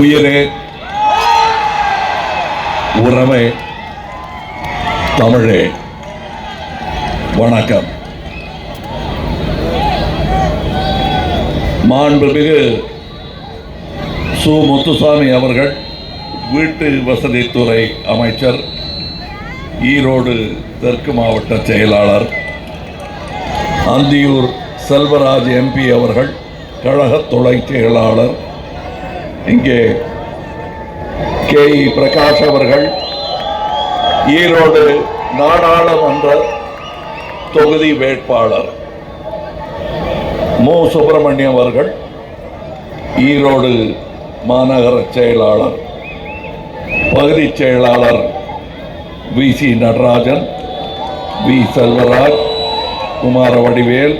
உயிரே. உறவே. தமிழே. வணக்கம். மாண்புமிகு சு. முத்துசாமி அவர்கள் வீட்டு வசதித்துறை அமைச்சர் ஈரோடு தெற்கு மாவட்ட செயலாளர் அந்தியூர் செல்வராஜ் எம்பி அவர்கள் கழக துணை செயலாளர் இங்கே கே. இ. பிரகாஷ் அவர்கள் ஈரோடு நாடாளுமன்ற தொகுதி வேட்பாளர். மு. சுப்பிரமணியம் அவர்கள் ஈரோடு மாநகர செயலாளர் பகுதி செயலாளர் V. C. Natarajan V. Selvaraj Kumara Vadivel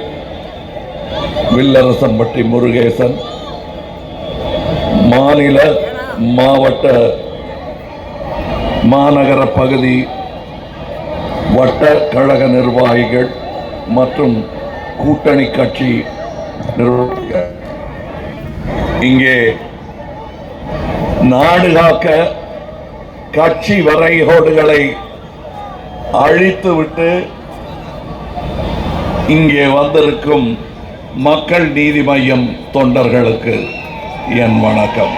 Villarasampatti Murugesan மாநில மாவட்ட மாநகர பகுதி வட்ட கழக நிர்வாகிகள் மற்றும் கூட்டணி கட்சி நிர்வாகிகள். இங்கே நாடு காக்க கட்சி வரைகோடுகளை அழித்துவிட்டு இங்கே வந்திருக்கும் மக்கள் நீதி மையம் தொண்டர்களுக்கு என் வணக்கம்.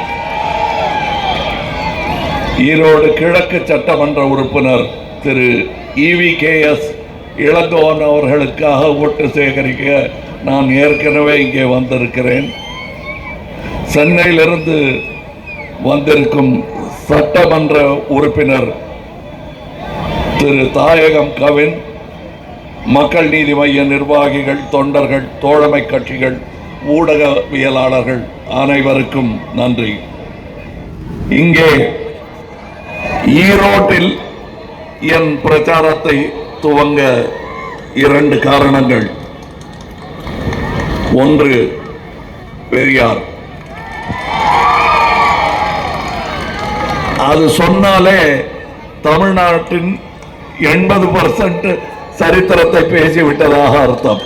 ஈரோடு கிழக்கு சட்டமன்ற உறுப்பினர் Thiru E V K S Elangovan அவர்களுக்காக ஓட்டு சேகரிக்க நான் ஏற்கனவே இங்கே வந்திருக்கிறேன். சென்னையிலிருந்து வந்திருக்கும் சட்டமன்ற உறுப்பினர் திரு தாயகம் கவின் மக்கள் நீதி மைய நிர்வாகிகள் தொண்டர்கள் தோழமை கட்சிகள் ஊடகவியலாளர்கள் அனைவருக்கும் நன்றி. இங்கே ஈரோட்டில் என் பிரச்சாரத்தை துவங்க இரண்டு காரணங்கள். ஒன்று பெரியார். அது சொன்னாலே தமிழ்நாட்டின் எண்பது பர்சன்ட் சரித்திரத்தை பேசிவிட்டதாக அர்த்தம்.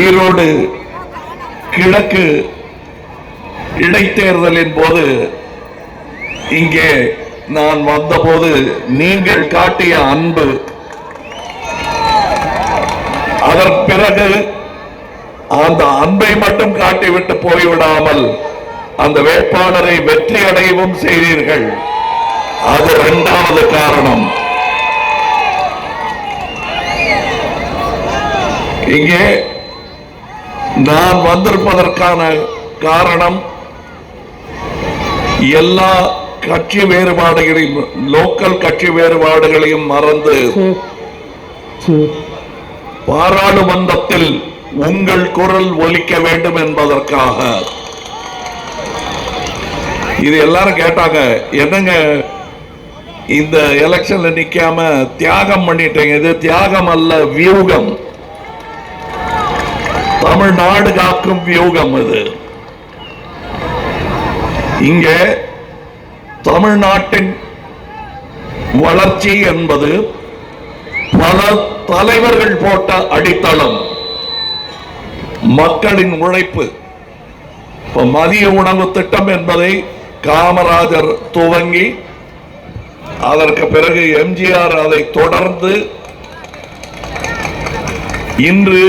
ஈரோடு கிழக்கு இடைத்தேர்தலின் போது இங்கே நான் வந்தபோது நீங்கள் காட்டிய அன்பு அதன் பிறகு அந்த அன்பை மட்டும் காட்டிவிட்டு போய்விடாமல் அந்த வேட்பாளரை வெற்றி அடையவும் செய்தீர்கள். அது இரண்டாவது காரணம். இங்கே நான் வந்திருப்பதற்கான காரணம் எல்லா கட்சி வேறுபாடுகளையும் லோக்கல் கட்சி வேறுபாடுகளையும் மறந்து பாராளுமன்றத்தில் உங்கள் குரல் ஒலிக்க வேண்டும் என்பதற்காக. இது எல்லாரும் கேட்டாங்க என்னங்க இந்த எலெக்ஷன்ல நிக்காம தியாகம் பண்ணிட்டீங்க? இது தியாகம் அல்ல வியூகம். தமிழ்நாடு காக்கும் வியூகம் இது இங்கே தமிழ்நாட்டின் வளர்ச்சி என்பது பல தலைவர்கள் போட்ட அடித்தளம். மக்களின் உழைப்பு. மதிய உணவு திட்டம் என்பதை காமராஜர் துவங்கி அதற்கு பிறகு எம்ஜிஆர் அதை தொடர்ந்து இன்று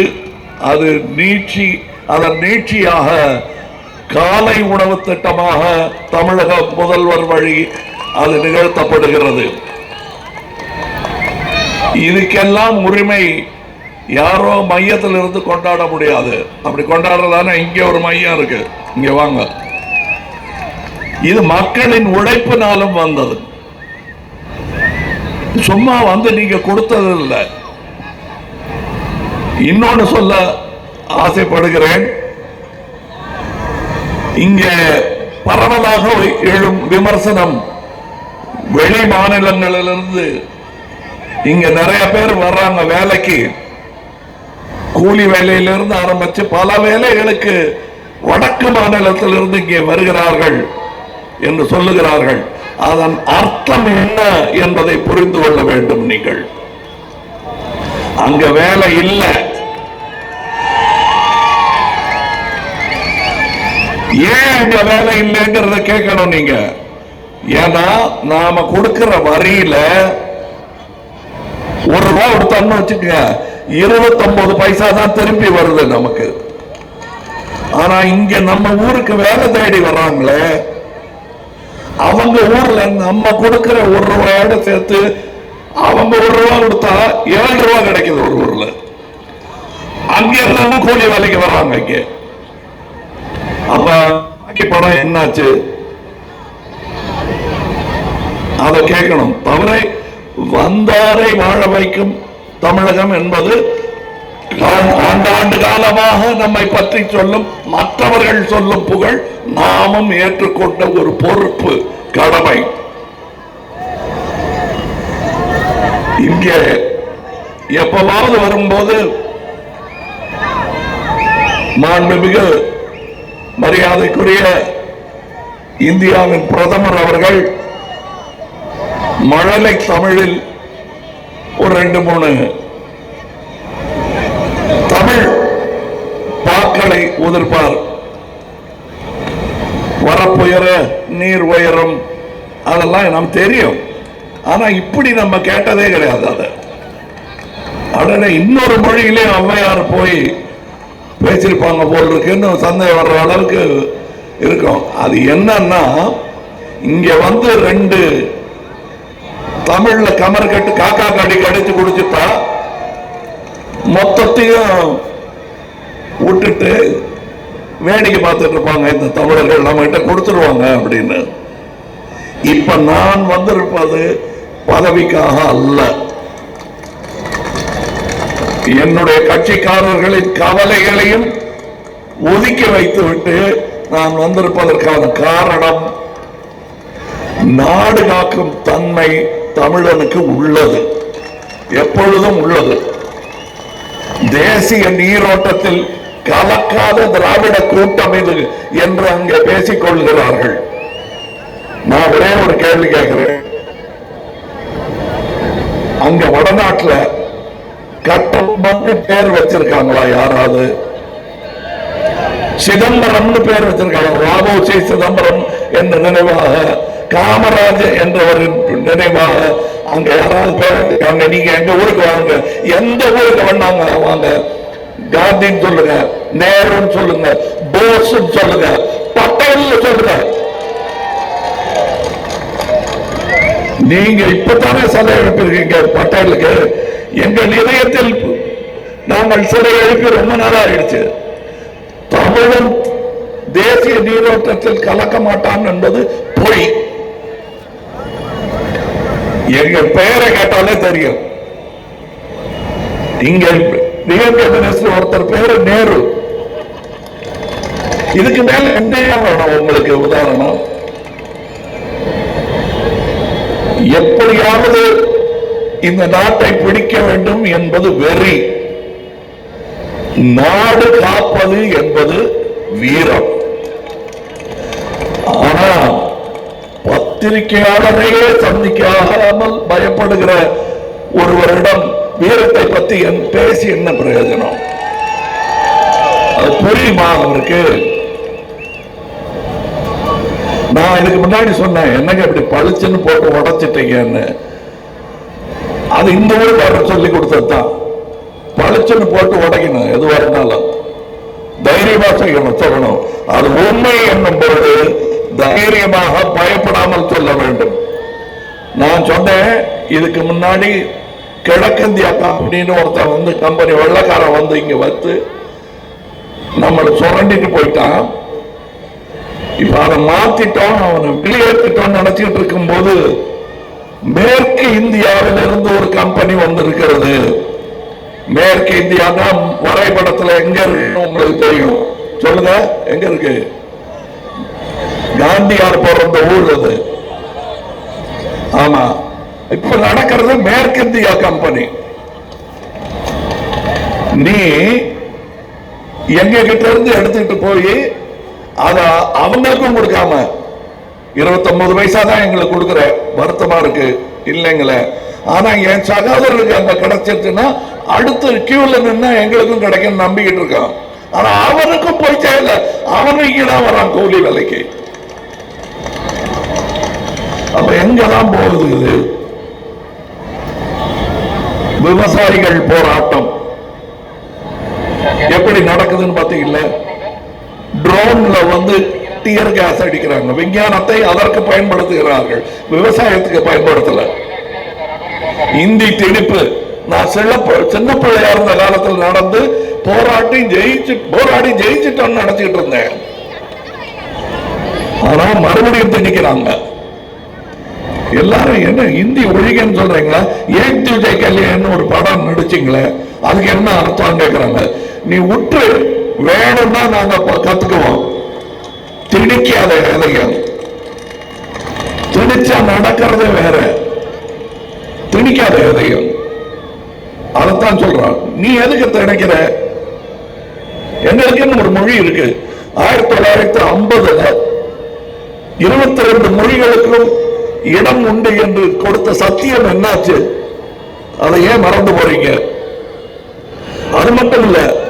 அது நீட்சி அதன் நீட்சியாக காலை உணவு திட்டமாக தமிழக முதல்வர் வழி அது நிகழ்த்தப்படுகிறது. இதுக்கெல்லாம் உரிமை யாரோ மையத்தில் இருந்து கொண்டாட முடியாது. அப்படி கொண்டாடுறதான இங்க ஒரு மையம் இருக்கு. இங்க வாங்க. இது மக்களின் உழைப்பினாலும் வந்தது. சும்மா வந்து நீங்க கொடுத்தது இல்லை இன்னொன்னு சொல்ல ஆசைப்படுகிறேன். இங்கே பரவலாக எழும் விமர்சனம் வெளி மாநிலங்களிலிருந்து இங்க நிறைய பேர் வர்றாங்க வேலைக்கு. கூலி வேலையிலிருந்து ஆரம்பிச்சு பல வேலைகளுக்கு வடக்கு மாநிலத்திலிருந்து இங்கே வருகிறார்கள் என்று சொல்லுகிறார்கள். அதன் அர்த்தம் என்ன என்பதை புரிந்து கொள்ள வேண்டும் நீங்கள். அங்க வேலை இல்லை. ஏன் அங்க வேலை இல்லைங்கிறத கேட்கணும் நீங்க. ஏன்னா நாம கொடுக்கிற வரியில ஒரு ரூபா கொடுத்தோம்னு வச்சுக்கோங்க. இருபத்தொன்பது பைசா தான் திரும்பி வருது நமக்கு. ஆனா இங்க நம்ம ஊருக்கு வேலை தேடி வர்றாங்களே. அவங்க ஊர்ல நம்ம கொடுக்கிற ஒரு ரூபாயோட சேர்த்து அவங்க ஒரு ரூபா கொடுத்தா ஏழு ரூபா கிடைக்குது ஒரு ஊர்ல. அங்க இருந்தவங்க கூலி வேலைக்கு வர்றாங்க இங்க. அப்ப பாக்கி பணம் என்னாச்சு? அதை கேட்கணும். தவறை வந்தாரை வாழ வைக்கும் தமிழகம் என்பது ஆண்டாண்டு காலமாக நம்மை பற்றி சொல்லும் மற்றவர்கள் சொல்லும் புகழ் நாமும் ஏற்றுக்கொண்ட ஒரு பொறுப்பு கடமை. இங்கே எப்பவாவது வரும்போது மாண்புமிகு மரியாதைக்குரிய இந்தியாவின் பிரதமர் அவர்கள் மழலை தமிழில் ஒரு ரெண்டு மூணு தமிழ் பாக்களை உதிர்ப்பார். வரப்புயர நீர் உயரும் அதெல்லாம் நமக்கு தெரியும். ஆனா இப்படி நம்ம கேட்டதே கிடையாது அதை. உடனே இன்னொரு மொழியிலே ஔவையார் போய் பேசியிருப்பாங்க போல் இருக்குன்னு சந்தேகம் வர்ற அளவுக்கு இருக்கும். அது என்னன்னா இங்க வந்து ரெண்டு தமிழ்ல கமர் கட்டு காக்கா கடி கடிச்சு குடிச்சுட்டா மொத்தத்தையும் விட்டுட்டு வேடிக்கை பார்த்துட்டு இருப்பாங்க. இந்த தமிழர்கள் நம்ம கிட்ட கொடுத்துருவாங்க அப்படின்னு. இப்ப நான் வந்திருப்பது பதவிக்காக அல்ல. என்னுடைய கட்சிக்காரர்களின் கவலைகளையும் ஒதுக்கி வைத்துவிட்டு நான் வந்திருப்பதற்கான காரணம் நாடு காக்கும் தன்மை தமிழனுக்கு உள்ளது. எப்பொழுதும் உள்ளது. தேசிய நீரோட்டத்தில் கலக்காத திராவிட கூட்டம் இது என்று அங்கே பேசிக் கொள்கிறார்கள். நான் ஒரே ஒரு கேள்வி கேட்கிறேன். அங்க வடநாட்டுல கட்டம்பன்னு பேர் வச்சிருக்காங்களா யாராவது? சிதம்பரம்னு பேர் வச்சிருக்காங்க. ராமோஜி சிதம்பரம் என்ற நினைவாக காமராஜ் என்றவரின் நினைவாக அங்க யாராவது பேர் வச்சிருக்காங்க. நீங்க எங்க ஊருக்கு வாங்க. எந்த ஊருக்கு வேணாங்க வாங்க. காந்தின்னு சொல்லுங்க. நேருன்னு சொல்லுங்க. போஸ் சொல்லுங்க. பட்டேல் சொல்லுங்க. நீங்க இப்பதானே சிலை எழுப்பிருக்கீங்க பட்டேலுக்கு. எங்க நிலையத்தில் நாங்கள் சிலை எழுப்பி ரொம்ப நாள் ஆயிடுச்சு தமிழன் தேசிய நீரோட்டத்தில் கலக்க மாட்டான் என்பது பொய். எங்க பெயரை கேட்டாலே தெரியும். இங்க டிஎம்கே மினிஸ்டர் ஒருத்தர் பேரு நேரு. இதுக்கு மேல என்ன வேணும் உங்களுக்கு உதாரணம்? எப்படியாவது இந்த நாட்டை பிடிக்க வேண்டும் என்பது வெறி. நாடு காப்பது என்பது வீரம். ஆனா பத்திரிகையாளரையே சந்திக்காமல் பயப்படுகிற ஒருவரிடம் வீரத்தை பத்தி என் பேசி என்ன பிரயோஜனம்? அது புரியுமா அவருக்கு? நான் இதுக்கு முன்னாடி சொன்னேன் என்னங்க இப்படி பளிச்சுன்னு போட்டு உடச்சிட்டீங்கன்னு. அது இந்த ஊருக்கு அவர் சொல்லி கொடுத்ததுதான். பளிச்சுன்னு போட்டு உடைக்கணும் எது இருந்தாலும். தைரியமா செய்யணும் சொல்லணும். அது உண்மை என்னும் பொழுது தைரியமாக பயப்படாமல் சொல்ல வேண்டும். நான் சொன்னேன் இதுக்கு முன்னாடி கிழக்கிந்தியா அப்படின்னு ஒருத்தன் வந்து கம்பெனி வெள்ளக்காரன் வந்து இங்க வந்து நம்மளை சுரண்டிட்டு போயிட்டான். இப்ப அதை மாத்திட்டோம் அவனை வெளியேற்றிட்டோம் நினைச்சிட்டு இருக்கும்போது மேற்கு இந்தியாவில் இருந்து ஒரு கம்பெனி வந்திருக்கிறது. மேற்கு இந்தியா தான் வரைபடத்துல எங்க இருக்குன்னு உங்களுக்கு தெரியும். சொல்லுங்க எங்க இருக்கு? காந்தியார் பிறந்த ஊர் அது. ஆமா. இப்ப நடக்கிறது மேற்கிந்தியா கம்பெனி நீ எங்க கிட்ட இருந்து எடுத்துட்டு போய் அத அவங்களுக்கும் கொடுக்காம இருபத்தொன்பது பைசா தான் எங்களுக்கு கொடுக்குற வருத்தமா இருக்கு. இல்லைங்களே. ஆனா என் சகோதரருக்கு அங்க கிடைச்சிருச்சுன்னா அடுத்து கியூல நின்னா எங்களுக்கும் கிடைக்கும் நம்பிக்கிட்டு இருக்கான் ஆனா அவனுக்கும் போய் சேரல. அவனும் இங்கதான் வரான் கூலி வேலைக்கு. அப்ப எங்கதான் போகுது இது? விவசாயிகள் போராட்டம். எப்படி நடக்குதுன்னு பாத்தீங்களா ட்ரோன்ல வந்து டியர் கேஸ் அடிக்கிறாங்க. விஞ்ஞானத்தை அதற்கு பயன்படுத்துகிறார்கள். விவசாயத்துக்கு பயன்படுத்தல. இந்தி திணிப்பு. நான் சின்ன சின்ன பிள்ளையா இருந்த காலத்தில் நடந்து போராட்டி ஜெயிச்சு போராடி ஜெயிச்சுட்டோம்னு நடத்திட்டு இருந்தேன். ஆனா மறுபடியும் திணிக்கிறாங்க. எல்லாரும் என்ன இந்தி ஒழிகன்னு சொல்றீங்களா? ஏக் துஜை கல்யாணம் ஒரு படம் நடிச்சிங்களே? அதுக்கு என்ன அர்த்தம் கேக்குறாங்க. நீ உற்று வேணும்னா நாங்க கத்துக்குவோம். திணிக்காத வேலைகள் திணிச்சா நடக்கிறது வேற. திணிக்காத வேலைகள் அதைத்தான் சொல்றான். நீ எதுக்கு திணைக்கிற? எங்களுக்குன்னு ஒரு மொழி இருக்கு. ஆயிரத்தி தொள்ளாயிரத்தி ஐம்பதுல இருபத்தி ரெண்டு மொழிகளுக்கும் இடம் உண்டு என்று கொடுத்த சத்தியம் என்னாச்சு? அதை ஏன் மறந்து போறீங்க? அது மட்டும் இல்ல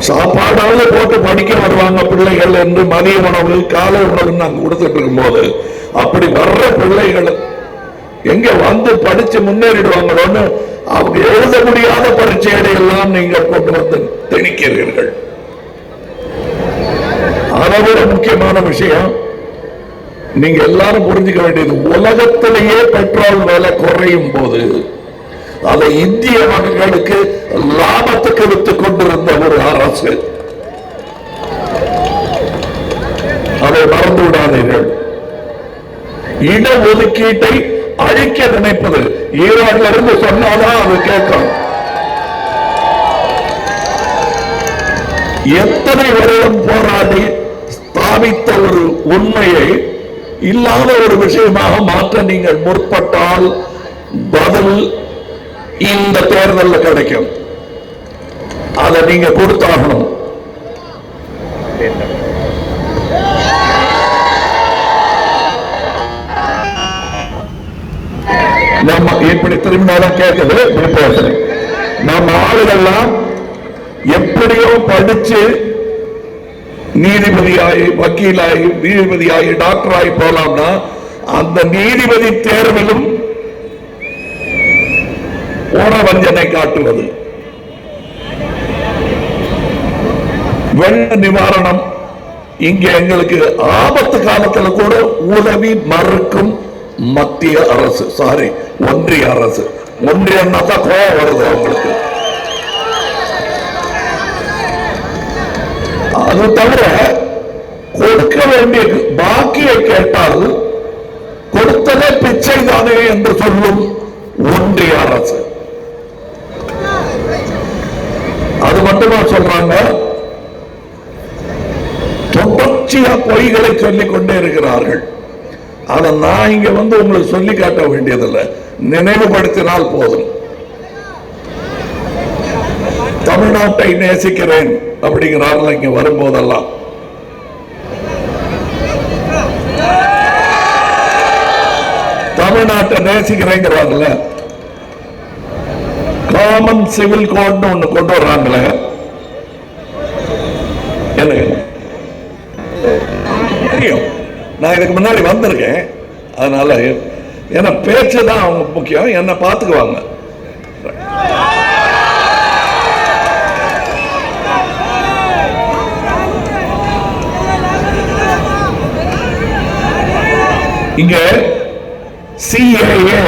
சாப்பாடாவது போட்டு படிக்க வருவாங்க பிள்ளைகள் என்று மதிய உணவு காலை உணவு நாங்கள் கொடுத்துட்டு இருக்கும்போது அப்படி வர்ற பிள்ளைகள் எங்க வந்து படிச்சு முன்னேறிடுவாங்களோன்னு அவங்க எழுத முடியாத பரீட்சைகளை எல்லாம் நீங்கள் கொண்டு வந்து திணிக்கிறீர்கள். அதை விட முக்கியமான விஷயம் நீங்க எல்லாரும் புரிஞ்சுக்க வேண்டியது உலகத்திலேயே பெட்ரோல் விலை குறையும் போது அதை இந்திய மக்களுக்கு லாபத்துக்கு வித்துக் கொண்டிருந்த ஒரு அரசு. அதை மறந்து விடாதீர்கள் இட ஒதுக்கீட்டை அழிக்க நினைப்பது ஈரான்ல இருந்து சொன்னாதான் அது கேட்கும். எத்தனை வருடம் போராடி ஸ்தாபித்த ஒரு உண்மையை இல்லாத ஒரு விஷயமாக மாற்ற நீங்கள் முற்பட்டால் பதில் இந்த தேர்தலில் கிடைக்கும். அதை நீங்க கொடுத்தாகணும். நம்ம இப்படி திரும்பினாலும் கேட்குது பேசுறேன் நம்ம ஆளுகள்லாம் எப்படியோ படிச்சு நீதிபதியாகி வக்கீலாகி நீதிபதியாகி டாக்டராகி போலாம்னா அந்த நீதிபதி தேர்விலும் ஓர வஞ்சனை காட்டுவது வெள்ள நிவாரணம் இங்க எங்களுக்கு ஆபத்து காலத்துல கூட உதவி மறுக்கும் மத்திய அரசு சாரி ஒன்றிய அரசு ஒன்றியம்னா தான் கோவம் வருது அவங்களுக்கு அது தவிர கொடுக்க வேண்டிய பாக்கியை கேட்டால் கொடுத்ததே பிச்சை தானே என்று சொல்லும் ஒன்றிய அரசு மட்டும்தான் சொல்றாங்க. தொடர்ச்சியா பொய்களை சொல்லிக் கொண்டே இருக்கிறார்கள். அதை நான் இங்க வந்து உங்களுக்கு சொல்லி காட்ட வேண்டியதில்லை. நினைவுபடுத்தினால் போதும். தமிழ்நாட்டை நேசிக்கிறேன் அப்படிங்கிறார்கள் இங்க வரும்போதெல்லாம். தமிழ்நாட்டை நேசிக்கிறேங்கிறார்கள். காமன் சிவில் கோட்னு ஒண்ணு கொண்டு வர்றாங்களே? எனக்கு தெரியும். நான் இதுக்கு முன்னாடி வந்திருக்கேன். அதனால ஏன்னா பேச்சு தான் அவங்க முக்கியம். என்னை பார்த்துக்குவாங்க. இங்கே சிஏஏ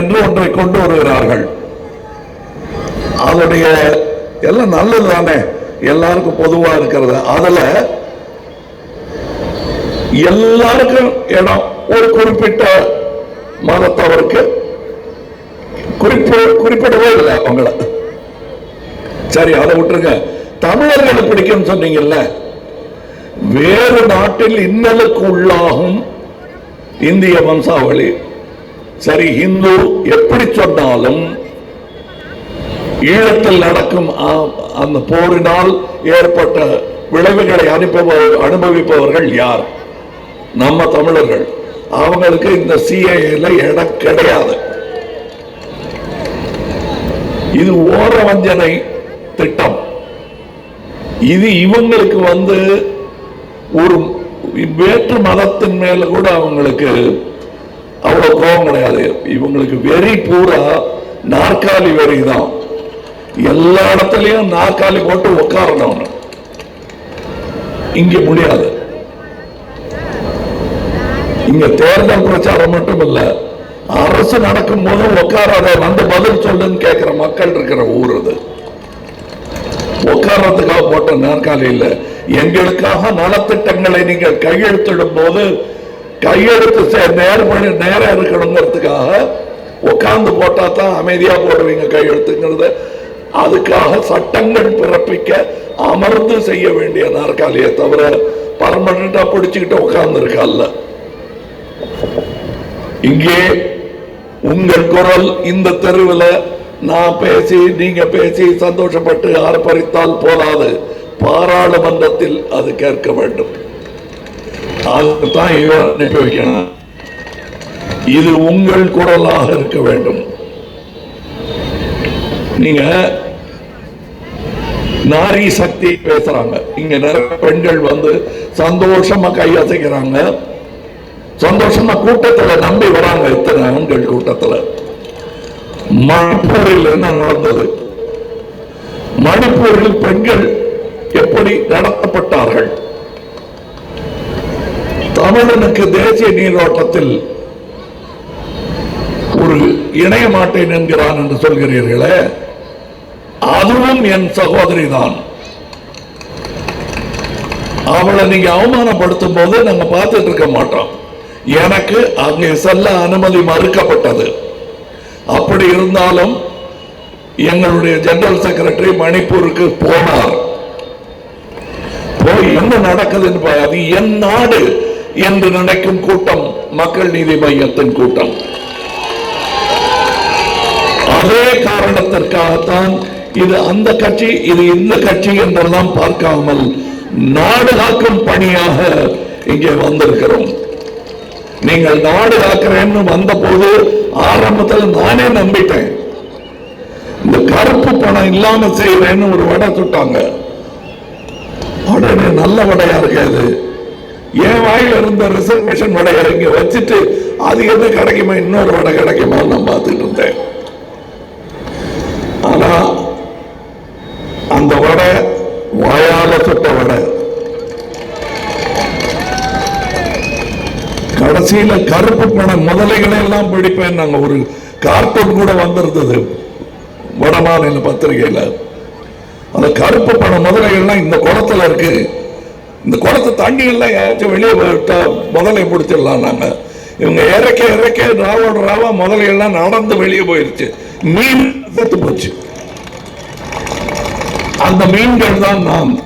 என்று ஒன்றை கொண்டு வருகிறார்கள். அதனுடைய எல்லாம் நல்லது தானே? எல்லாருக்கும் பொதுவா இருக்கிறது. அதுல எல்லாருக்கும் இடம். ஒரு குறிப்பிட்ட மதத்தவருக்கு குறிப்பிட குறிப்பிடவே இல்லை அவங்கள. சரி அதை விட்டுருங்க. தமிழர்களை பிடிக்கும் சொன்னீங்கல்ல? வேறு நாட்டில் இன்னலுக்கு உள்ளாகும் இந்திய வம்சாவளி. சரி இந்து எப்படி சொன்னாலும் ஈழத்தில் நடக்கும் அந்த போரினால் ஏற்பட்ட விளைவுகளை அனுப்பவர் அனுபவிப்பவர்கள் யார்? நம்ம தமிழர்கள். அவங்களுக்கு இந்த சிஏல இடம் கிடையாது. இது ஓர வஞ்சனை திட்டம். இது இவங்களுக்கு வந்து ஒரு வேற்று மதத்தின் மேல கூட அவங்களுக்கு அவ்வளவு கோபம் கிடையாது. இவங்களுக்கு வெறி பூரா நாற்காலி வெறி தான் எல்லா இடத்துலயும் நாற்காலி போட்டு உட்காரணும் இங்க முடியாது. இங்க தேர்தல் பிரச்சாரம் மட்டும் இல்ல அரசு நடக்கும் போது உட்காராத வந்து பதில் சொல்லுன்னு கேட்கிற மக்கள் இருக்கிற ஊர் அது. உட்காரத்துக்காக போட்ட நாற்காலி இல்ல எங்களுக்காக நலத்திட்டங்களை நீங்கள் கையெழுத்திடும் போது கையெழுத்து நேரம் நேரம் இருக்கணுங்கிறதுக்காக உட்கார்ந்து போட்டா தான் அமைதியா போடுவீங்க கையெழுத்துங்கிறத. அதுக்காக சட்டங்கள் பிறப்பிக்க அமர்ந்து செய்ய வேண்டிய நாற்காலியை தவிர பர்மனண்டா பிடிச்சுக்கிட்டு உட்கார்ந்து இருக்கல்ல இங்கே உங்கள் குரல் இந்த தெருவில் நான் பேசி நீங்க பேசி சந்தோஷப்பட்டு ஆர்ப்பரித்தால் போதாது. பாராளுமன்றத்தில் அது கேட்க வேண்டும். அதுதான் அனுப்பி வைக்கணும். இது உங்கள் குரலாக இருக்க வேண்டும். நீங்க நாரி சக்தி பேசுறாங்க. இங்க நிறைய பெண்கள் வந்து சந்தோஷமா கையசைக்கிறாங்க சந்தோஷமா கூட்டத்துல நம்பி வராங்க இத்தனை ஆண்கள் கூட்டத்துல. மணிப்பூரில் என்ன நடந்தது? மணிப்பூரில் பெண்கள் எப்படி நடத்தப்பட்டார்கள்? தமிழனுக்கு தேசிய நீரோட்டத்தில் ஒரு இணைய மாட்டேன் என்கிறான் என்று சொல்கிறீர்களே. அதுவும் என் சகோதரி தான் அவளை நீங்க அவமானப்படுத்தும் போது நாங்க பார்த்துட்டு இருக்க மாட்டோம். எனக்கு அங்கே செல்ல அனுமதி மறுக்கப்பட்டது. அப்படி இருந்தாலும் எங்களுடைய ஜெனரல் செக்ரட்டரி மணிப்பூருக்கு போனார். போய் என்ன நடக்குதுன்னு அது என் நாடு என்று நினைக்கும் கூட்டம் மக்கள் நீதி மையத்தின் கூட்டம். அதே காரணத்திற்காகத்தான் இது அந்த கட்சி இது இந்த கட்சி என்றெல்லாம் பார்க்காமல் நாடு காக்கும் பணியாக இங்கே வந்திருக்கிறோம். நீங்கள் நாடு காக்கிறேன்னு வந்த போது ஆரம்பத்தில் நானே நம்பிட்டேன். இந்த கருப்பு பணம் இல்லாம செய்யறேன்னு ஒரு வடை சுட்டாங்க உடனே நல்ல வடையா இருக்காது என் வாயில இருந்த ரிசர்வேஷன் வடையை இங்க வச்சுட்டு அது எது கிடைக்குமா இன்னொரு வடை கிடைக்குமா நான் பார்த்துட்டு இருந்தேன் ஆனா அந்த வடை வாயால சுட்ட வடை கடைசியில கருப்பு பண முதலைகளை எல்லாம் பிடிப்பேன். நாங்க ஒரு கார்ட்டூன் கூட வந்திருந்தது. வடமாநில பத்திரிகையில. அந்த கருப்பு பண முதலைகள்லாம் இந்த குளத்துல இருக்கு. இந்த குளத்தை தண்ணி எல்லாம் யாராச்சும் வெளியே விட்டா முதலை பிடிச்சிடலாம் நாங்க. இவங்க இறக்க இறக்க ராவோட ராவா முதலையெல்லாம் நடந்து வெளியே போயிருச்சு. மீன் செத்து போச்சு. அந்த மீன்கள் தான் நாம்.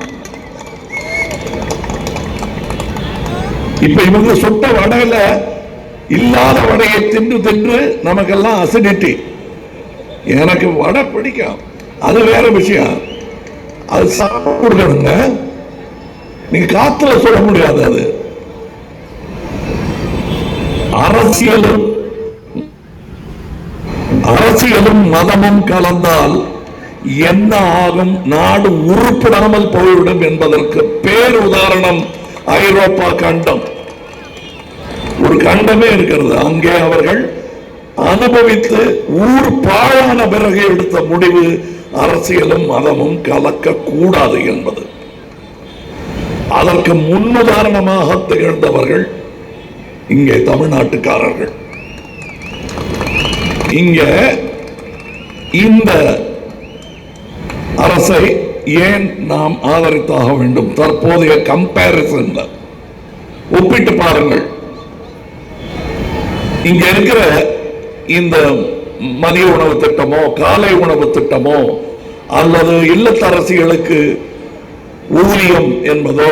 இப்ப இவங்க சுட்ட வடையில இல்லாத வடையை தின்று தின்று நமக்கெல்லாம் அசிடிட்டி எனக்கு வடை பிடிக்கும். அது வேற விஷயம். அது சாப்பிடுங்க. நீங்க காத்துல சொல்ல முடியாது அது. அரசியலும் அரசியலும் மதமும் கலந்தால் என்ன ஆகும்? நாடு உருப்படாமல் போய்விடும் என்பதற்கு பேர் உதாரணம் ஐரோப்பா கண்டம். ஒரு கண்டமே இருக்கிறது. அங்கே அவர்கள் அனுபவித்து ஊர் பாழான பிறகு எடுத்த முடிவு அரசியலும் மதமும் கலக்க கூடாது என்பது. அதற்கு முன்னுதாரணமாக திகழ்ந்தவர்கள் இங்கே தமிழ்நாட்டுக்காரர்கள். இங்க இந்த அரசை ஏன் நாம் ஆதரித்தாக வேண்டும்? தற்போதைய கம்பேரிசன் ஒப்பிட்டு பாருங்கள். இங்க இருக்கிற இந்த மதிய உணவு திட்டமோ காலை உணவு திட்டமோ அல்லது இல்லத்தரசிகளுக்கு ஊதியம் என்பதோ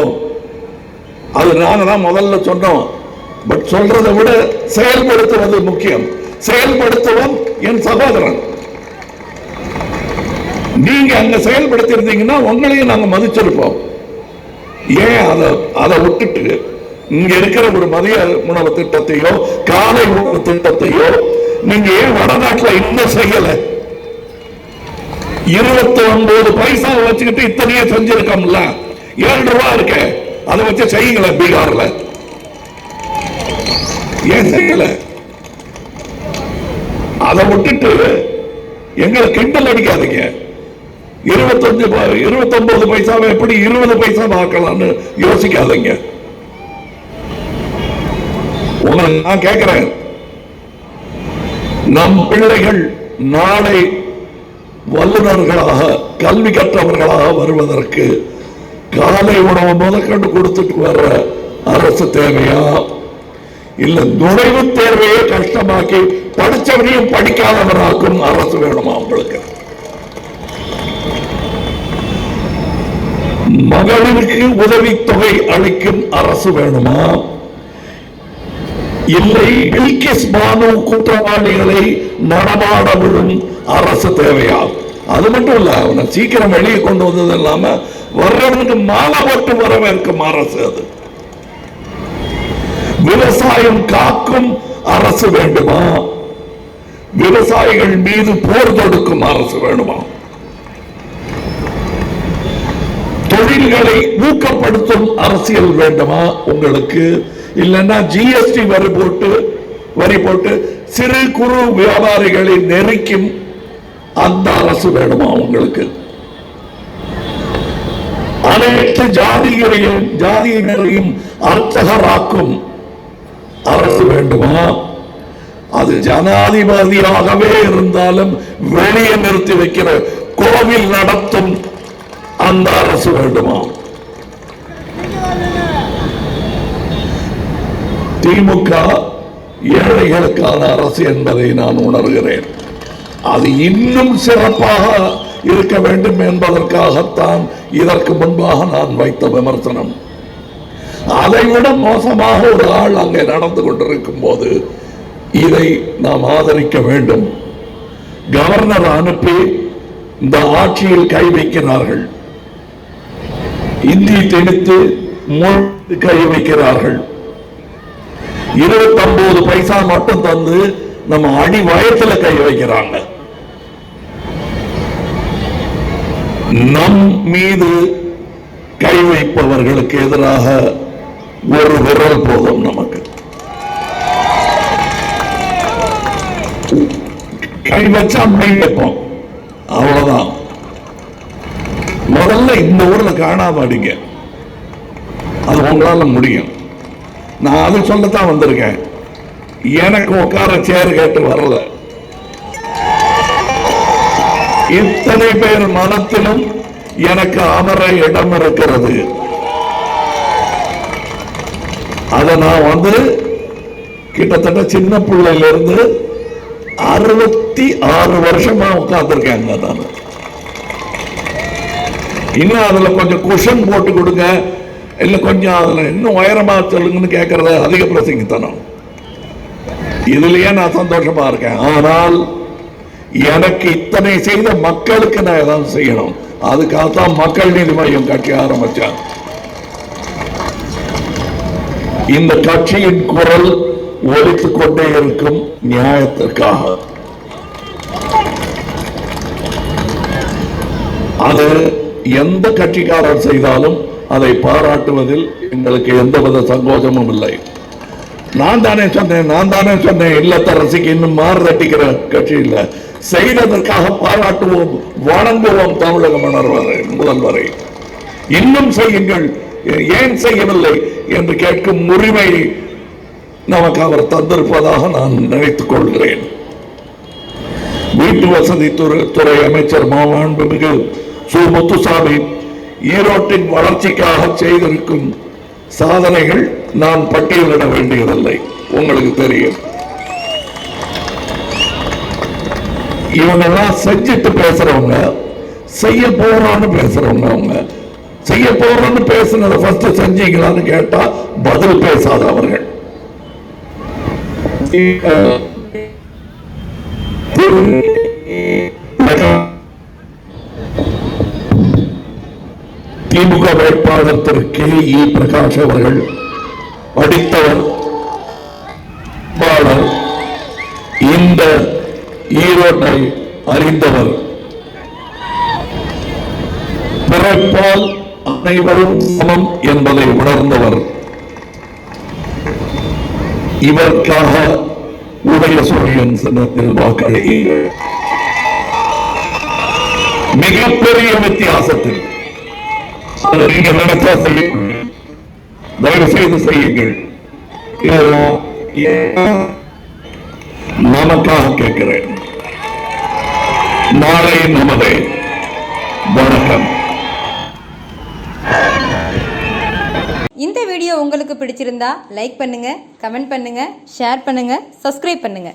அது நாங்க தான் முதல்ல சொன்னோம். பட் சொல்றதை விட செயல்படுத்துவது முக்கியம். செயல்படுத்துவோம் என் சகோதரன். நீங்க அங்க செயல்படுத்தி இருந்தீங்கன்னா உங்களையும் நாங்க மதிச்சிருப்போம். ஏன் அதை அதை விட்டுட்டு இங்க இருக்கிற ஒரு மதிய உணவு திட்டத்தையோ காலை உணவு திட்டத்தையோ நீங்க ஏன் வடநாட்டுல இன்னும் செய்யல? இருபத்தி ஒன்பது பைசா வச்சுக்கிட்டு இத்தனையே செஞ்சிருக்கோம்ல. ஏழு ரூபா இருக்க. அதை வச்சு செய்யுங்கள பீகார்ல. ஏன் செய்யல? அதை விட்டுட்டு எங்களை கிண்டல் அடிக்காதீங்க. இருபத்தஞ்சு இருபத்தொன்பது பைசாவை எப்படி இருபது பைசா ஆக்கலாம்னு யோசிக்காதீங்க. உங்களை நான் கேட்கிறேன். நம் பிள்ளைகள் நாளை வல்லுநர்களாக கல்வி கற்றவர்களாக வருவதற்கு காலை உணவு முதற்கண்டு கொடுத்துட்டு வர்ற அரசு தேவையா? இல்ல நுழைவு தேர்வையே கஷ்டமாக்கி படிச்சவனையும் படிக்காதவராக்கும் அரசு வேணுமா உங்களுக்கு? மகளிருக்கு உதவித்தொகை அளிக்கும் அரசு வேணுமா? இல்லை பில்கிஸ் பானு குற்றவாளிகளை நடமாட விடும் அரசு தேவையா அது மட்டும் இல்ல அவனை சீக்கிரம் வெளியே கொண்டு வந்தது இல்லாம வர்றவனுக்கு மாலை போட்டு வரவேற்கும் அரசு அது. விவசாயம் காக்கும் அரசு வேண்டுமா? விவசாயிகள் மீது போர் தொடுக்கும் அரசு வேணுமா? தொழில்களை ஊக்கப்படுத்தும் அரசியல் வேண்டுமா உங்களுக்கு? இல்லைன்னா ஜிஎஸ்டி வரி போட்டு வரி போட்டு சிறு குறு வியாபாரிகளை நெருக்கும் அந்த அரசு வேணுமா உங்களுக்கு? அனைத்து ஜாதிகளையும் ஜாதியினரையும் அர்த்தகராக்கும் அரசு வேண்டுமா? அது ஜனாதிபதியாகவே இருந்தாலும் வெளியே நிறுத்தி வைக்கிற கோவில் நடத்தும் அந்த அரசு வேண்டுமா? திமுக ஏழைகளுக்கான அரசு என்பதை நான் உணர்கிறேன். அது இன்னும் சிறப்பாக இருக்க வேண்டும் என்பதற்காகத்தான் இதற்கு முன்பாக நான் வைத்த விமர்சனம். அதைவிட மோசமாக ஒரு ஆள் அங்கே நடந்து கொண்டிருக்கும் போது இதை நாம் ஆதரிக்க வேண்டும். கவர்னர் அனுப்பி இந்த ஆட்சியில் கை வைக்கிறார்கள். இந்தியை தெளித்து கை வைக்கிறார்கள். இருபத்தி ஒன்பது பைசா மட்டும் தந்து நம்ம அடி வயத்துல கை வைக்கிறாங்க. நம் மீது கை வைப்பவர்களுக்கு எதிராக ஒரு விரல் போதும் நமக்கு. கை வச்சா மை வைப்போம். அவ்வளவுதான். முதல்ல இந்த ஊர்ல காணாம அடிங்க அது உங்களால முடியும். நான் அதை சொல்லத்தான் வந்திருக்கேன். எனக்கு உட்கார சேர் கேட்டு வரல. இத்தனை பேர் மனத்திலும் எனக்கு அமர இடம் இருக்கிறது. அதை நான் வந்து கிட்டத்தட்ட சின்ன பிள்ளையிலிருந்து அறுபத்தி ஆறு வருஷமா உட்கார்ந்துருக்கேன் நான். இன்னும் அதுல கொஞ்சம் குஷன் போட்டு கொடுங்க. இல்லை கொஞ்சம் அதுல இன்னும் உயரமா சொல்லுங்கன்னு கேட்கறது அதிக பிரசங்கித்தனம். இதுலயே நான் சந்தோஷமா இருக்கேன். ஆனால் எனக்கு இத்தனை செய்த மக்களுக்கு நான் ஏதாவது செய்யணும். அதுக்காகத்தான் மக்கள் நீதி மையம் கட்சி ஆரம்பிச்சேன் இந்த கட்சியின் குரல் ஒலித்துக் கொண்டே இருக்கும் நியாயத்திற்காக. அது எந்த கட்சிக்காரர் செய்தாலும் அதை பாராட்டுவதில் எங்களுக்கு எந்தவித சங்கோச்சமும் இல்லை. நான் தானே சொன்னேன் நான் தானே சொன்னேன் இல்லத்தரசிக்கு இன்னும் மாறு தட்டிக்கிற கட்சி இல்லை. செய்ததற்காக பாராட்டுவோம் வணங்குவோம் தமிழக மணர்வரை முதல்வரை. இன்னும் செய்யுங்கள் ஏன் செய்யவில்லை என்று கேட்கும் உரிமை நமக்கு அவர் தந்திருப்பதாக நான் நினைத்துக் கொள்கிறேன். வீட்டு வசதி துறை துறை அமைச்சர் மாண்புமிகு சு முத்துசாமி ஈரோட்டின் வளர்ச்சிக்காக செய்திருக்கும் சாதனைகள் நான் பட்டியலிட வேண்டியதில்லை. உங்களுக்கு தெரியும். இவங்கெல்லாம் செஞ்சுட்டு பேசுறவங்க செய்ய போறான்னு பேசுறவங்க அவங்க. செய்ய போறோம்னு பேசுனதை ஃபர்ஸ்ட் செஞ்சீங்களான்னு கேட்டா பதில் பேசாதவர்கள் திமுக வேட்பாளர் திரு கே இ பிரகாஷ் அவர்கள் படித்தவர் இந்த ஈரோட்டை அறிந்தவர். பிறப்பால் அனைவரும் சமம் என்பதை உணர்ந்தவர். இவருக்காக உடைய சூரியன் சின்னத்தில் வாக்களியுங்கள் மிகப்பெரிய வித்தியாசத்தில் நீங்க நினைச்சா செய்யுங்கள் தயவு செய்து செய்யுங்கள் நமக்காக கேட்கிறேன். நாளை நமதே வணக்கம். இந்த வீடியோ உங்களுக்கு பிடிச்சிருந்தா லைக் பண்ணுங்க கமெண்ட் பண்ணுங்க ஷேர் பண்ணுங்க சப்ஸ்கிரைப் பண்ணுங்க.